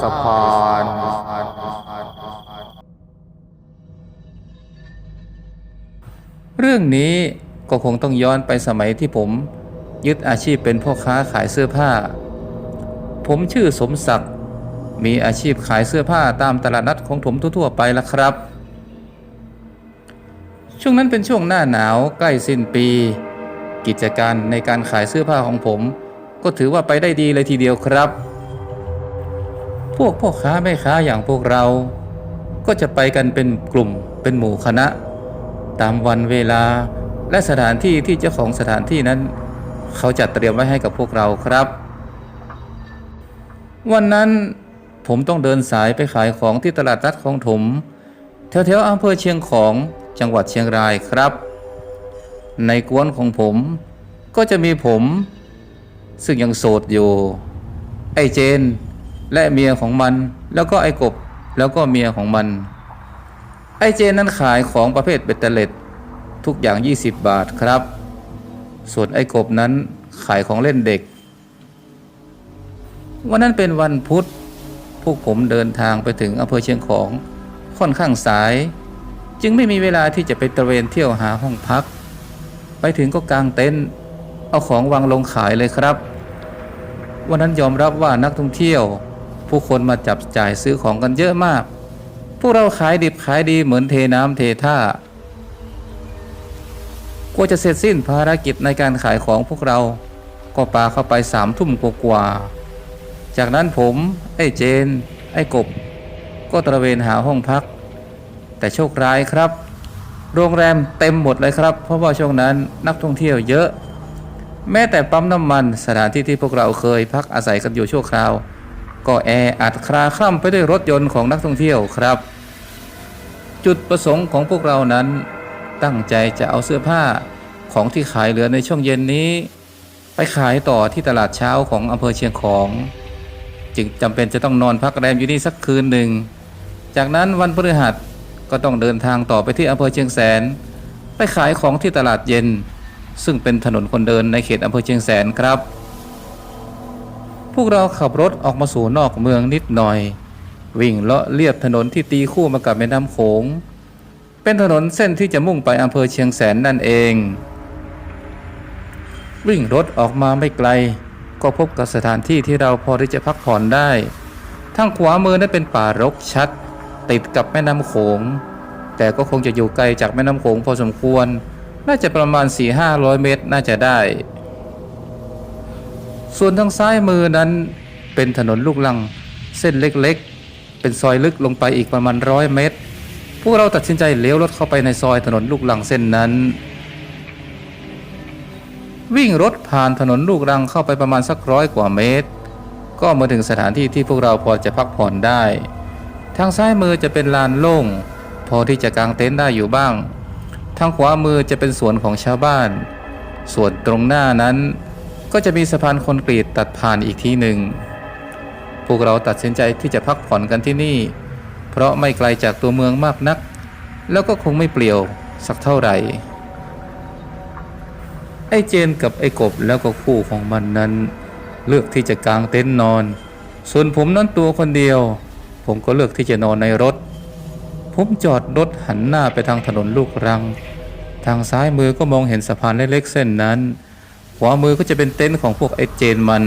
สะพานเรื่องนี้ก็คงต้องย้อนไปสมัยที่ผมยึดอาชีพเป็นพ่อค้าขายเสื้อผ้า ผมชื่อสมศักดิ์มีอาชีพขายเสื้อผ้าตามตลาดนัดของผมทั่วๆไปละครับ ช่วงนั้นเป็นช่วงหน้าหนาวใกล้สิ้นปี กิจการในการขายเสื้อผ้าของผม ก็ถือว่าไปได้ดีเลยทีเดียวครับ พวกพ่อค้าแม่ค้าอย่างพวกเรา ก็จะไปกันเป็นกลุ่มเป็นหมู่คณะ ตามวันเวลาและสถานที่ที่เจ้าของสถานที่นั้น เขาจัดเตรียมไว้ให้กับพวกเราครับ วันนั้นผมต้องเดินสายไปขายของที่ตลาดนัดของถมแถวๆอำเภอเชียงของจังหวัดเชียงรายครับ ในกวนของผมก็จะมีผม ซึ่งยังโสดอยู่ ไอ้เจน และเมียของมัน แล้วก็ไอ้กบแล้วก็เมียของมัน ไอ้เจนนั้นขายของประเภทเบตเตเล็ดทุกอย่าง 20 บาทครับ ส่วนไอ้กบนั้นขายของเล่นเด็ก วันนั้นเป็นวันพุธพวกผมเดินทางไปถึงอำเภอเชียงของค่อนข้างสาย จึงไม่มีเวลาที่จะไปตระเวนเที่ยวหาห้องพัก ไปถึงก็กางเต็นท์เอาของวางลงขายเลยครับ วันนั้นยอมรับว่านักท่องเที่ยว ผู้คนมาจับจ่ายซื้อของกันเยอะมาก พวกเราขายดิบขายดีเหมือนเทน้ำเทท่ากว่าจะเสร็จสิ้นภารกิจในการขายของพวกเรา ก็ปาเข้าไปสามทุ่มกว่าๆจากนั้นผม ไอ้เจน ไอ้กบ ก็ตระเวนหาห้องพัก แต่โชคร้ายครับ โรงแรมเต็มหมดเลยครับ เพราะว่าช่วงนั้นนักท่องเที่ยวเยอะ แม้แต่ปั๊มน้ำมันสถานที่ที่พวกเราเคยพักอาศัยกันอยู่ชั่วคราว ก็แออัดคลาคล่ำไปด้วยรถยนต์ของนักท่องเที่ยวครับ จุดประสงค์ของพวกเรานั้น ตั้งใจจะเอาเสื้อผ้าของที่ขายเหลือในช่วงเย็นนี้ ไปขายต่อที่ตลาดเช้าของอำเภอเชียงของ จึงจำเป็นจะต้องนอนพักแรมอยู่นี่สักคืนหนึ่ง จากนั้นวันพฤหัสก็ต้องเดินทางต่อไปที่อำเภอเชียงแสน ไปขายของที่ตลาดเย็น ซึ่งเป็นถนนคนเดินในเขตอำเภอเชียงแสนครับ พวกเราขับรถออกมาสู่นอกเมืองนิดหน่อย วิ่งเลาะเลียบถนนที่ตีคู่มากับแม่น้ำโขง เป็นถนนเส้นที่จะมุ่งไปอำเภอเชียงแสนนั่นเอง วิ่งรถออกมาไม่ไกล ก็พบกับสถานที่ที่เราพอที่จะพักผ่อนได้ ทางขวามือนั้นเป็นป่ารกชัด ติดกับแม่น้ำโขง แต่ก็คงจะอยู่ไกลจากแม่น้ำโขงพอสมควร น่าจะประมาณ4-500 เมตรน่าจะได้ ส่วนทางซ้ายมือนั้นเป็นถนนลูกลัง เส้นเล็กๆ เป็นซอยลึกลงไปอีกประมาณร้อยเมตร พวกเราตัดสินใจเลี้ยวรถเข้าไปในซอยถนนลูกลังเส้นนั้น วิ่งรถผ่านถนนลูกรังเข้าไปประมาณสักร้อยกว่าเมตร ก็มาถึงสถานที่ที่พวกเราพอจะพักผ่อนได้ ทางซ้ายมือจะเป็นลานโล่ง พอที่จะกางเต็นท์ได้อยู่บ้าง ทางขวามือจะเป็นสวนของชาวบ้าน ส่วนตรงหน้านั้น ก็จะมีสะพานคอนกรีตตัดผ่านอีกทีหนึ่ง พวกเราตัดสินใจที่จะพักผ่อนกันที่นี่ เพราะไม่ไกลจากตัวเมืองมากนัก แล้วก็คงไม่เปลี่ยวสักเท่าไหร่ ไอ้เจนกับไอ้กบแล้วก็คู่ของมันนั้น เลือกที่จะกางเต็นท์นอน ส่วนผมนั้นตัวคนเดียว ผมก็เลือกที่จะนอนในรถ ผมจอดรถหันหน้าไปทางถนนลูกรัง ทางซ้ายมือก็มองเห็นสะพานเล็กๆเส้นนั้น ขวามือก็จะเป็นเต็นท์ของพวกไอ้เจนมัน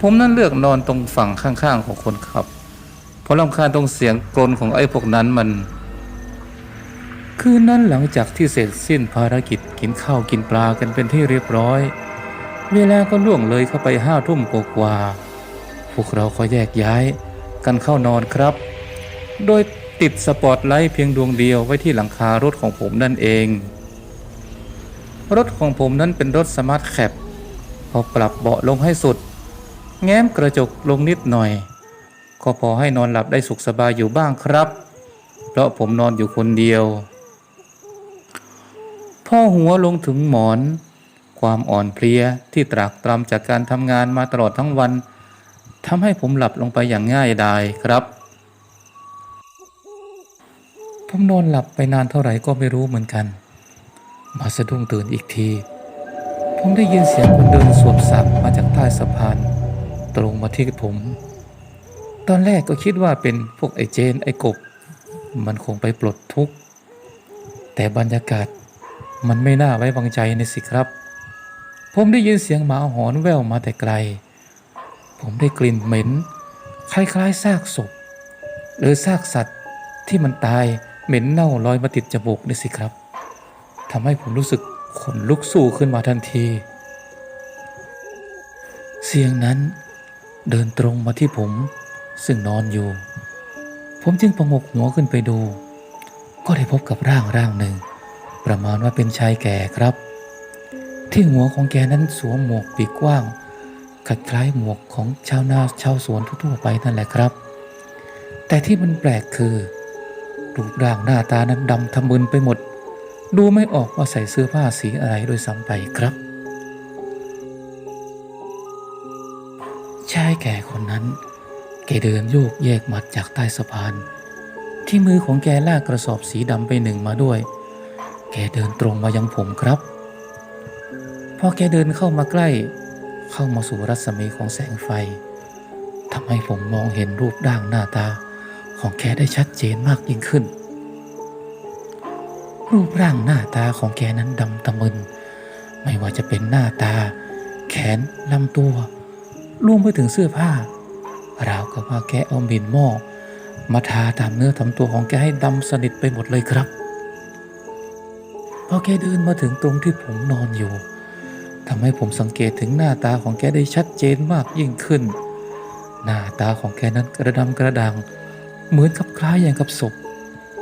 ผมนั้นเลือกนอนตรงฝั่งข้างๆของคนขับ เพราะลำคาญตรงเสียงกรนของไอ้พวกนั้นมัน คืนนั้นหลังจากที่เสร็จสิ้นภารกิจกินข้าวกินปลากันเป็นที่เรียบร้อย เวลาก็ล่วงเลยเข้าไปห้าทุ่มกว่าๆพวกเราก็แยกย้ายกันเข้านอนครับ โดยติดสปอตไลท์เพียงดวงเดียวไว้ที่หลังคารถของผมนั่นเอง รถของผมนั้นเป็นรถสมาร์ทแคปพอปรับเบาะลงให้สุด แง้มกระจกลงนิดหน่อย ก็พอให้นอนหลับได้สุขสบายอยู่บ้างครับ เพราะผมนอนอยู่คนเดียว พ่อหัวลงถึงหมอน ความอ่อนเพลียที่ตรากตรำจากการทำงานมาตลอดทั้งวันทำให้ผมหลับลงไปอย่างง่ายดายครับผมนอนหลับไปนานเท่าไหร่ก็ไม่รู้เหมือนกัน มาสะดุ้งตื่นอีกที ผมได้ยินเสียงคนเดินสวมสักมาจากใต้สะพานตตรงมาที่ผม ตอนแรกก็คิดว่าเป็นพวกไอ้เจนไอ้กบ มันคงไปปลดทุกข์ แต่บรรยากาศมันไม่น่าไว้วางใจในสิครับ ผมได้ยินเสียงหมาหอนแว่วมาแต่ไกล ผมได้กลิ่นเหม็น คล้ายๆซากศพ หรือซากสัตว์ที่มันตายเหม็นเน่าลอยมาติดจมูกนี่สิครับ ทำให้ผมรู้สึกขนลุกสู้ขึ้นมาทันที เสียงนั้นเดินตรงมาที่ผมซึ่งนอนอยู่ ผมจึงประงกหัวขึ้นไปดู ก็ได้พบกับร่างร่างหนึ่ง ประมาณว่าเป็นชายแก่ครับ ที่หัวของแกนั้นสวมหมวกปีกกว้างคล้ายๆหมวกของชาวนาชาวสวนทั่วไปนั่นแหละครับ แต่ที่มันแปลกคือรูปร่างหน้าตานั้นดำทะมึนไปหมด ดูไม่ออกว่าใส่เสื้อผ้าสีอะไรโดยซ้ำไปครับ ชายแก่คนนั้น แกเดินโยกแยกมัดจากใต้สะพาน ที่มือของแกลากกระสอบสีดำไปหนึ่งมาด้วย แกเดินตรงมายังผมครับพอแกเดินเข้ามาใกล้ เข้ามาสู่รัศมีของแสงไฟทำให้ผมมองเห็นรูปร่างหน้าตาของแกได้ชัดเจนมากยิ่งขึ้น รูปร่างหน้าตาของแกนั้นดำตะมึน ไม่ว่าจะเป็นหน้าตา แขนลำตัวรวมไปถึงเสื้อผ้าราวกับว่าแกเอาบินหม้อมาทาตามเนื้อตามตัวของแกให้ดำสนิทไปหมดเลยครับ พอแกเดินมาถึงตรงที่ผมนอนอยู่ทำให้ผมสังเกตถึงหน้าตาของแกได้ชัดเจนมากยิ่งขึ้น หน้าตาของแกนั้นกระดำกระดัง เหมือนกับคล้ายอย่างกับศพ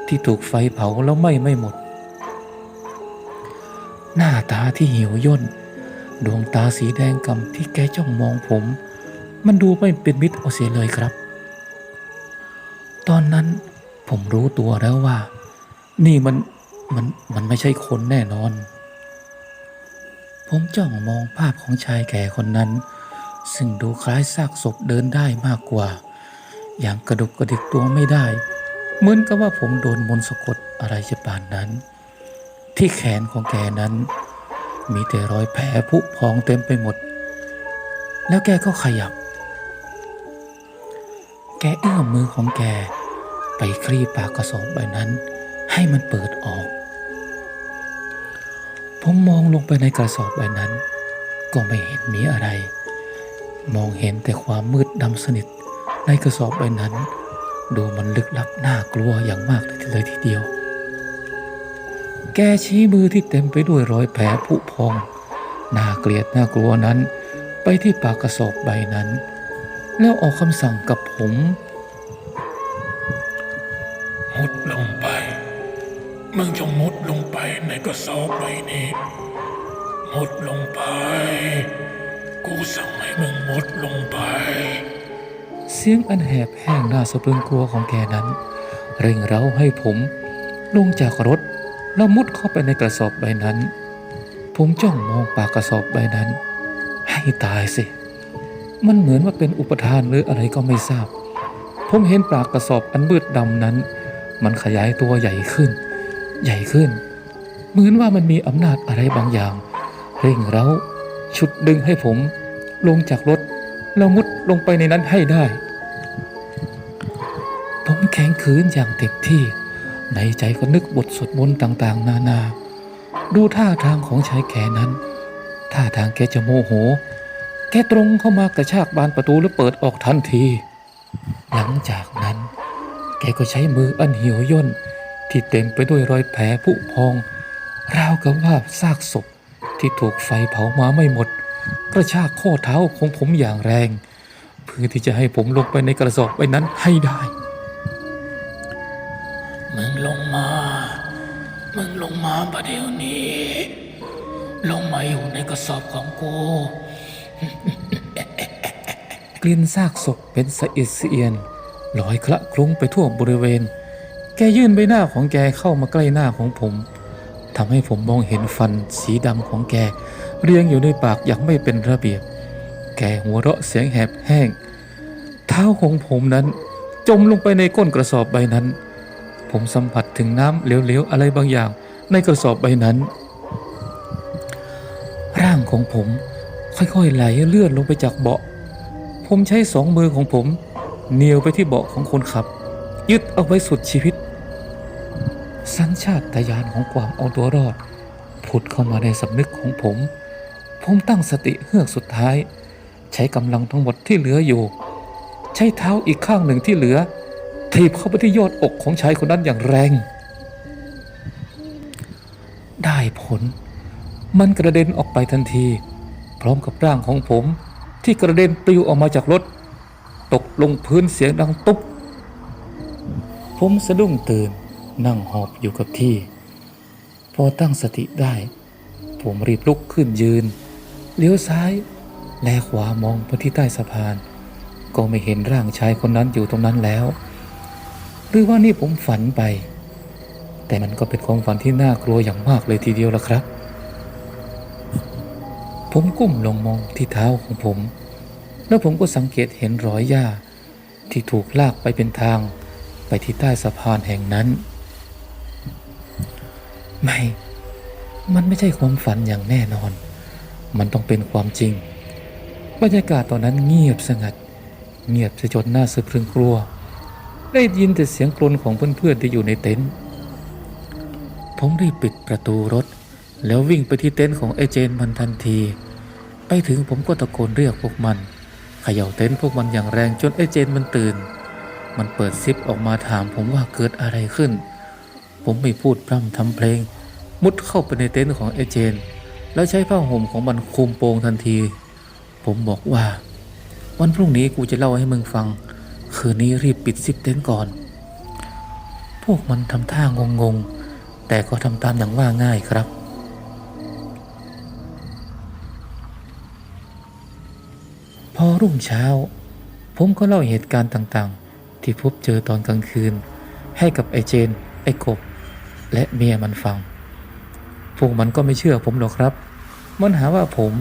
ที่ถูกไฟเผาแล้วไหม้ไม่หมด หน้าตาที่เหี่ยวย่น ดวงตาสีแดงกำที่แกจ้องมองผม มันดูไม่เป็นมิตรเอาเสียเลยครับ ตอนนั้นผมรู้ตัวแล้วว่า นี่มันมันมันไม่ใช่คนแน่นอน ผมจ้องมองภาพของชายแก่คนนั้น ซึ่งดูคล้ายซากศพเดินได้มากกว่า อย่างกระดุกกระดิกตัวไม่ได้ เหมือนกับว่าผมโดนมนต์สะกดอะไรจะป่านนั้น ที่แขนของแกนั้น มีแต่รอยแผลผุพองเต็มไปหมด แล้วแกก็ขยับ แกเอื้อมมือของแกไปคลี่ปากกระสอบใบนั้น ให้มันเปิดออก ผมมองลงไปในกระสอบใบนั้น ก็ไม่เห็นมีอะไร มองเห็นแต่ความมืดดำสนิทในกระสอบใบนั้น ดูมันลึกลับน่ากลัวอย่างมากเลยทีเดียว แกชี้มือที่เต็มไปด้วยรอยแผลผุพอง น่าเกลียดน่ากลัวนั้น ไปที่ปากกระสอบใบนั้น แล้วออกคำสั่งกับผมมุดลงไปมึงจงมุดลงไปในกระสอบใบนี้มุดลงไป กูสั่งให้มึงมุดลงไป เสียงอันแหบแห้งน่าสะพรึงกลัวของแกนั้น เร่งเร้าให้ผม ลงจากรถ แล้วมุดเข้าไปในกระสอบใบนั้น ผมจ้องมองปากกระสอบใบนั้น ให้ตายสิ มันเหมือนว่าเป็นอุปทานหรืออะไรก็ไม่ทราบ ผมเห็นปากกระสอบอันมืดดำนั้น มันขยายตัวใหญ่ขึ้น ใหญ่ขึ้น เหมือนว่ามันมีอำนาจอะไรบางอย่าง เร่งเร้าฉุดดึงให้ผม ลงจากรถแล้วมุดลงไปในนั้นให้ได้ ผมแข็งขืนอย่างเต็มที่ ในใจก็นึกบทสวดมนต์ต่างๆ นานา ดูท่าทางของชายแก่นั้น ท่าทางแกจะโมโห แกตรงเข้ามากระชากบานประตูแล้วเปิดออกทันที หลังจากนั้น แกก็ใช้มืออันเหี่ยวย่นที่เต็มไปด้วยรอยแผลผุพอง ราวกับว่าซากศพที่ถูกไฟเผามาไม่หมด กระชากข้อเท้าของผมอย่างแรง เพื่อที่จะให้ผมลงไปในกระสอบใบนั้นให้ได้ ประเดี๋ยวนี้ ลงมาอยู่ในกระสอบของกู กลิ่นซากศพเป็นสะอิดสะเอียนลอยคละคลุ้งไปทั่วบริเวณ แกยื่นใบหน้าของแกเข้ามาใกล้หน้าของผมทำให้ผมมองเห็นฟันสีดำของแก เรียงอยู่ในปากอย่างไม่เป็นระเบียบ แกหัวเราะเสียงแหบแห้ง เท้าของผมนั้น จมลงไปในก้นกระสอบใบนั้น ผมสัมผัสถึงน้ำเหลวๆอะไรบางอย่าง ในกระสอบใบนั้น ร่างของผมค่อยๆไหลเลื่อนลงไปจากเบาะ ผมใช้สองมือของผมเหนียวไปที่เบาะของคนขับ ยึดเอาไว้สุดชีวิต สัญชาตญาณของความเอาตัวรอด ผุดเข้ามาในสำนึกของผม ผมตั้งสติเฮือกสุดท้าย ใช้กำลังทั้งหมดที่เหลืออยู่ ใช้เท้าอีกข้างหนึ่งที่เหลือถีบเข้าไปที่ยอดอกของชายคนนั้นอย่างแรง ผล มันกระเด็นออกไปทันที พร้อมกับร่างของผม ที่กระเด็นปลิวออกมาจากรถ ตกลงพื้นเสียงดังตุ๊บผมสะดุ้งตื่นนั่งหอบอยู่กับที่ พอตั้งสติได้ ผมรีบลุกขึ้นยืน เลี้ยวซ้าย แลขวามองไปที่ใต้สะพาน ก็ไม่เห็นร่างชายคนนั้นอยู่ตรงนั้นแล้ว หรือว่านี่ผมฝันไป แต่มันก็เป็นความฝันที่น่ากลัวอย่างมากเลยทีเดียวละครับ ผมก้มลงมองที่เท้าของผม แล้วผมก็สังเกตเห็นรอยหญ้า ที่ถูกลากไปเป็นทาง ไปที่ใต้สะพานแห่งนั้น ไม่ มันไม่ใช่ความฝันอย่างแน่นอน มันต้องเป็นความจริง บรรยากาศตอนนั้นเงียบสงัด เงียบซะจนน่าสะพรึงกลัว ได้ยินแต่เสียงกรนของเพื่อนๆที่อยู่ในเต็นท์ ผมรีบปิดประตูรถ แล้ววิ่งไปที่เต็นท์ของไอเจนมันทันที ไปถึงผมก็ตะโกนเรียกพวกมันเขย่าเต็นท์พวกมันอย่างแรงจนไอเจนมันตื่น มันเปิดซิปออกมาถามผมว่าเกิดอะไรขึ้น ผมไม่พูดพร่ำทำเพลง มุดเข้าไปในเต็นท์ของไอเจน แล้วใช้ผ้าห่มของมันคลุมโปงทันที ผมบอกว่า วันพรุ่งนี้กูจะเล่าให้มึงฟัง คืนนี้รีบปิดซิปเต็นท์ก่อน พวกมันทำท่างงๆ แต่ก็ทำตามอย่างว่าง่ายครับ พอรุ่งเช้า ผมก็เล่าเหตุการณ์ต่างๆ ที่พบเจอตอนกลางคืน ให้กับไอ้เจน ไอ้กบ และเมียมันฟัง พวกมันก็ไม่เชื่อผมหรอกครับ มันหาว่าผม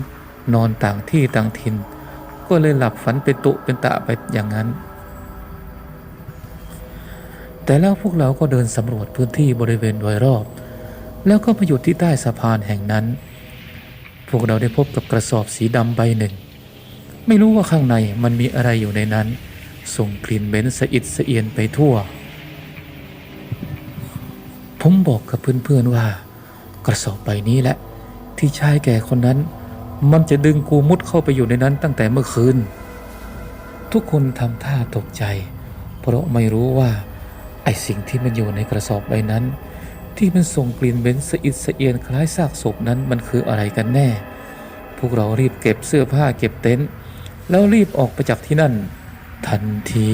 นอนต่างที่ต่างถิ่น ก็เลยหลับฝันเป็นตุเป็นตะไปอย่างนั้น แต่แล้วพวกเราก็เดินสำรวจพื้นที่บริเวณโดยรอบ แล้วก็มาหยุดที่ใต้สะพานแห่งนั้น พวกเราได้พบกับกระสอบสีดำใบหนึ่ง ไม่รู้ว่าข้างในมันมีอะไรอยู่ในนั้น ส่งกลิ่นเหม็นสะอิดสะเอียนไปทั่ว ผมบอกกับเพื่อนๆว่า กระสอบใบนี้แหละ ที่ชายแก่คนนั้น มันจะดึงกูมุดเข้าไปอยู่ในนั้นตั้งแต่เมื่อคืน ทุกคนทำท่าตกใจ เพราะไม่รู้ว่า ไอสิ่งที่มันอยู่ในกระสอบใบนั้น ที่มันส่งกลิ่นเหม็นสะอิดสะเอียนคล้ายซากศพนั้นมันคืออะไรกันแน่ พวกเรารีบเก็บเสื้อผ้าเก็บเต็นท์แล้วรีบออกไปจากที่นั่น ทันที